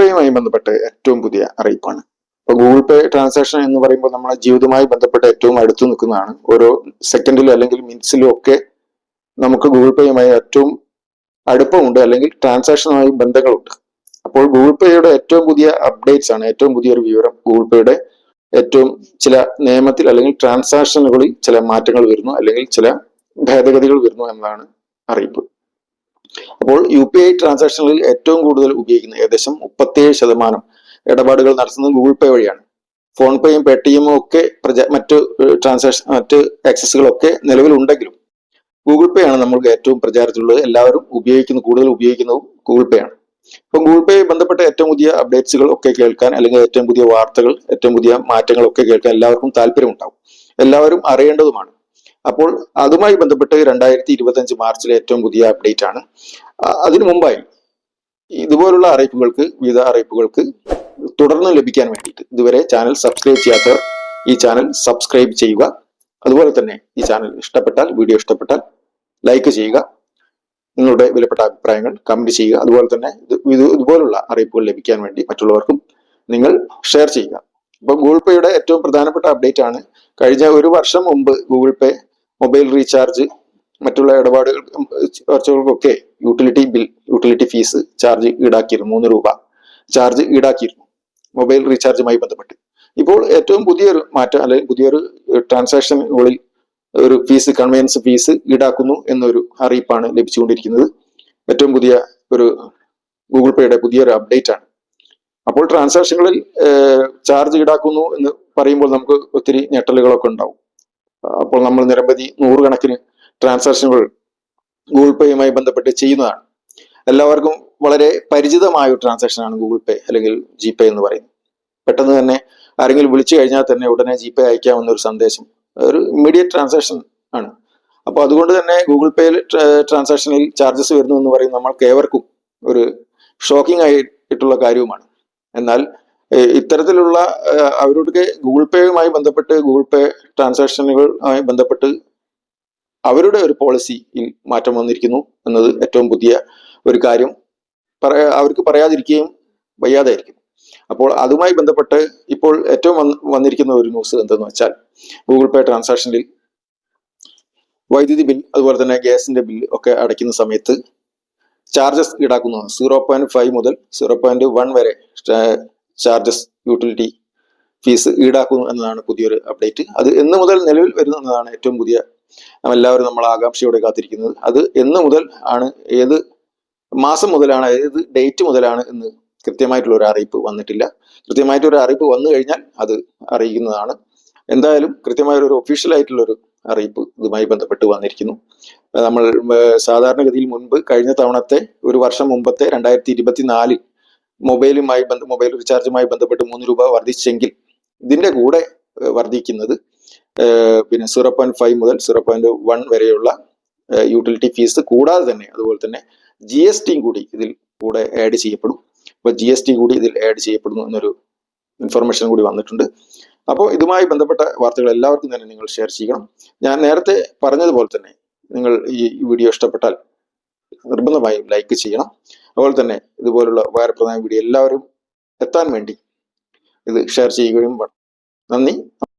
പേയുമായി ബന്ധപ്പെട്ട് ഏറ്റവും പുതിയ അറിയിപ്പാണ്. ഇപ്പൊ ഗൂഗിൾ പേ ട്രാൻസാക്ഷൻ എന്ന് പറയുമ്പോൾ നമ്മുടെ ജീവിതവുമായി ബന്ധപ്പെട്ട് ഏറ്റവും അടുത്തു നിൽക്കുന്നതാണ്. ഓരോ സെക്കൻഡിലും അല്ലെങ്കിൽ മിനിറ്റ്സിലും ഒക്കെ നമുക്ക് ഗൂഗിൾ പേയുമായി ഏറ്റവും അടുപ്പമുണ്ട് അല്ലെങ്കിൽ ട്രാൻസാക്ഷനുമായി ബന്ധങ്ങളുണ്ട്. അപ്പോൾ ഗൂഗിൾ പേയുടെ ഏറ്റവും പുതിയ അപ്ഡേറ്റ്സ് ആണ് ഏറ്റവും പുതിയൊരു വിവരം ഗൂഗിൾ പേയുടെ ഏറ്റവും ചില നിയമത്തിൽ അല്ലെങ്കിൽ ട്രാൻസാക്ഷനുകളിൽ ചില മാറ്റങ്ങൾ വരുന്നു അല്ലെങ്കിൽ ചില ഭേദഗതികൾ വരുന്നു എന്നാണ് അറിയിപ്പ്. അപ്പോൾ യു പി ഐ ട്രാൻസാക്ഷനുകളിൽ ഏറ്റവും കൂടുതൽ ഉപയോഗിക്കുന്ന ഏകദേശം മുപ്പത്തിയേഴ് ശതമാനം ഇടപാടുകൾ നടത്തുന്നത് ഗൂഗിൾ പേ വഴിയാണ്. ഫോൺ പേയും പേടിഎമ്മും ഒക്കെ പ്രജ മറ്റ് ട്രാൻസാക്ഷൻ മറ്റ് ആക്സസുകളൊക്കെ നിലവിലുണ്ടെങ്കിലും ഗൂഗിൾ പേ ആണ് നമ്മൾക്ക് ഏറ്റവും പ്രചാരത്തിലുള്ളത്. എല്ലാവരും ഉപയോഗിക്കുന്ന കൂടുതൽ ഉപയോഗിക്കുന്നതും ഗൂഗിൾ പേ ആണ്. ഇപ്പൊ ഗൂഗിൾ പേ ബന്ധപ്പെട്ട ഏറ്റവും പുതിയ അപ്ഡേറ്റ്സുകൾ ഒക്കെ കേൾക്കാൻ അല്ലെങ്കിൽ ഏറ്റവും പുതിയ വാർത്തകൾ ഏറ്റവും പുതിയ മാറ്റങ്ങളൊക്കെ കേൾക്കാൻ എല്ലാവർക്കും താല്പര്യമുണ്ടാവും. എല്ലാവരും അറിയേണ്ടതുമാണ്. അപ്പോൾ അതുമായി ബന്ധപ്പെട്ട് രണ്ടായിരത്തി ഇരുപത്തഞ്ച് മാർച്ചിലെ ഏറ്റവും പുതിയ അപ്ഡേറ്റ് ആണ്. അതിനു മുമ്പായി ഇതുപോലുള്ള അറിയിപ്പുകൾക്ക് വിവിധ അറിയിപ്പുകൾക്ക് തുടർന്ന് ലഭിക്കാൻ വേണ്ടിയിട്ട് ഇതുവരെ ചാനൽ സബ്സ്ക്രൈബ് ചെയ്യാത്തവർ ഈ ചാനൽ സബ്സ്ക്രൈബ് ചെയ്യുക. അതുപോലെ തന്നെ ഈ ചാനൽ ഇഷ്ടപ്പെട്ടാൽ വീഡിയോ ഇഷ്ടപ്പെട്ടാൽ ലൈക്ക് ചെയ്യുക. നിങ്ങളുടെ വിലപ്പെട്ട അഭിപ്രായങ്ങൾ കമന്റ് ചെയ്യുക. അതുപോലെ തന്നെ ഇത് ഇത് ഇതുപോലുള്ള അറിയിപ്പുകൾ ലഭിക്കാൻ വേണ്ടി മറ്റുള്ളവർക്കും നിങ്ങൾ ഷെയർ ചെയ്യുക. ഇപ്പൊ ഗൂഗിൾ പേയുടെ ഏറ്റവും പ്രധാനപ്പെട്ട അപ്ഡേറ്റ് ആണ്. കഴിഞ്ഞ ഒരു വർഷം മുമ്പ് ഗൂഗിൾ പേ മൊബൈൽ റീചാർജ് മറ്റുള്ള ഇടപാടുകൾ ചർച്ചകൾക്കൊക്കെ utility bill utility fees charge ഈടാക്കിയിരുന്നു മൂന്ന് രൂപ ചാർജ് ഈടാക്കിയിരുന്നു മൊബൈൽ റീചാർജുമായി ബന്ധപ്പെട്ട്. ഇപ്പോൾ ഏറ്റവും പുതിയൊരു മാറ്റം അല്ലെങ്കിൽ പുതിയൊരു ട്രാൻസാക്ഷനുകളിൽ ഒരു ഫീസ് കൺവീനൻസ് ഫീസ് ഈടാക്കുന്നു എന്നൊരു അറിയിപ്പാണ് ലഭിച്ചുകൊണ്ടിരിക്കുന്നത്. ഏറ്റവും പുതിയ ഒരു ഗൂഗിൾ പേയുടെ പുതിയൊരു അപ്ഡേറ്റ് ആണ്. അപ്പോൾ ട്രാൻസാക്ഷനുകളിൽ ചാർജ് ഈടാക്കുന്നു എന്ന് പറയുമ്പോൾ നമുക്ക് ഒത്തിരി ഞെട്ടലുകളൊക്കെ ഉണ്ടാവും. അപ്പോൾ നമ്മൾ നിരവധി നൂറുകണക്കിന് ട്രാൻസാക്ഷനുകൾ ഗൂഗിൾ പേയുമായി ബന്ധപ്പെട്ട് ചെയ്യുന്നതാണ്. എല്ലാവർക്കും വളരെ പരിചിതമായ ഒരു ട്രാൻസാക്ഷൻ ആണ് ഗൂഗിൾ പേ അല്ലെങ്കിൽ ജി പേ എന്ന് പറയുന്നത്. പെട്ടെന്ന് തന്നെ ആരെങ്കിലും വിളിച്ചു കഴിഞ്ഞാൽ തന്നെ ഉടനെ ജി പേ അയക്കാമെന്ന ഒരു സന്ദേശം ഒരു ഇമ്മീഡിയറ്റ് ട്രാൻസാക്ഷൻ ആണ്. അപ്പോൾ അതുകൊണ്ട് തന്നെ ഗൂഗിൾ പേയിൽ ട്രാൻസാക്ഷനിൽ ചാർജസ് വരുന്നു എന്ന് പറയുന്നത് നമ്മൾക്ക് ഏവർക്കും ഒരു ഷോക്കിംഗ് ആയിട്ടുള്ള കാര്യവുമാണ്. എന്നാൽ ഇത്തരത്തിലുള്ള അവരോട് ഗൂഗിൾ പേയുമായി ബന്ധപ്പെട്ട് ഗൂഗിൾ പേ ട്രാൻസാക്ഷനുകളുമായി ബന്ധപ്പെട്ട് അവരുടെ ഒരു പോളിസിയിൽ മാറ്റം വന്നിരിക്കുന്നു എന്നത് ഏറ്റവും പുതിയ ഒരു കാര്യം പറയാ അവർക്ക് പറയാതിരിക്കുകയും വയ്യാതായിരിക്കും. അപ്പോൾ അതുമായി ബന്ധപ്പെട്ട് ഇപ്പോൾ ഏറ്റവും വന്ന് വന്നിരിക്കുന്ന ഒരു ന്യൂസ് എന്തെന്ന് വെച്ചാൽ ഗൂഗിൾ പേ ട്രാൻസാക്ഷനിൽ വൈദ്യുതി ബിൽ അതുപോലെ തന്നെ ഗ്യാസിന്റെ ബിൽ ഒക്കെ അടയ്ക്കുന്ന സമയത്ത് ചാർജസ് ഈടാക്കുന്നതാണ് സീറോ പോയിന്റ് ഫൈവ് മുതൽ സീറോ പോയിന്റ് വൺ വരെ ചാർജസ് യൂട്ടിലിറ്റി ഫീസ് ഈടാക്കുന്നു എന്നതാണ് പുതിയൊരു അപ്ഡേറ്റ് അത് എന്ന് മുതൽ നിലവിൽ വരുന്നു എന്നതാണ് ഏറ്റവും പുതിയ എല്ലാവരും നമ്മൾ ആകാംക്ഷയോടെ കാത്തിരിക്കുന്നത്. അത് എന്ന് മുതൽ ആണ് ഏത് മാസം മുതലാണ് ഏത് ഡേറ്റ് മുതലാണ് എന്ന് കൃത്യമായിട്ടുള്ള ഒരു അറിയിപ്പ് വന്നിട്ടില്ല. കൃത്യമായിട്ടൊരു അറിയിപ്പ് വന്നു കഴിഞ്ഞാൽ അത് അറിയിക്കുന്നതാണ്. എന്തായാലും കൃത്യമായ ഒരു ഒഫീഷ്യൽ ആയിട്ടുള്ളൊരു അറിയിപ്പ് ഇതുമായി ബന്ധപ്പെട്ട് വന്നിരിക്കുന്നു. നമ്മൾ സാധാരണഗതിയിൽ മുൻപ് കഴിഞ്ഞ തവണത്തെ ഒരു വർഷം മുമ്പത്തെ രണ്ടായിരത്തി ഇരുപത്തിനാലിൽ മൊബൈലുമായി ബന്ധ മൊബൈൽ റീചാർജുമായി ബന്ധപ്പെട്ട് മൂന്ന് രൂപ വർദ്ധിച്ചെങ്കിൽ ഇതിന്റെ കൂടെ വർദ്ധിക്കുന്നത് പിന്നെ സീറോ പോയിന്റ് ഫൈവ് മുതൽ സീറോ പോയിന്റ് വൺ വരെയുള്ള യൂട്ടിലിറ്റി ഫീസ് കൂടാതെ തന്നെ അതുപോലെ തന്നെ ജി എസ് ടിയും കൂടി ഇതിൽ കൂടെ ആഡ് ചെയ്യപ്പെടും. അപ്പോൾ ജി എസ് ടി കൂടി ഇതിൽ ആഡ് ചെയ്യപ്പെടുന്നു എന്നൊരു ഇൻഫർമേഷൻ കൂടി വന്നിട്ടുണ്ട്. അപ്പോൾ ഇതുമായി ബന്ധപ്പെട്ട വാർത്തകൾ എല്ലാവർക്കും തന്നെ നിങ്ങൾ ഷെയർ ചെയ്യണം. ഞാൻ നേരത്തെ പറഞ്ഞതുപോലെ തന്നെ നിങ്ങൾ ഈ വീഡിയോ ഇഷ്ടപ്പെട്ടാൽ നിർബന്ധമായും ലൈക്ക് ചെയ്യണം. അതുപോലെ തന്നെ ഇതുപോലുള്ള ഉപകാരപ്രദമായ വീഡിയോ എല്ലാവരും എത്താൻ വേണ്ടി ഇത് ഷെയർ ചെയ്യുകയും വേണം. നന്ദി.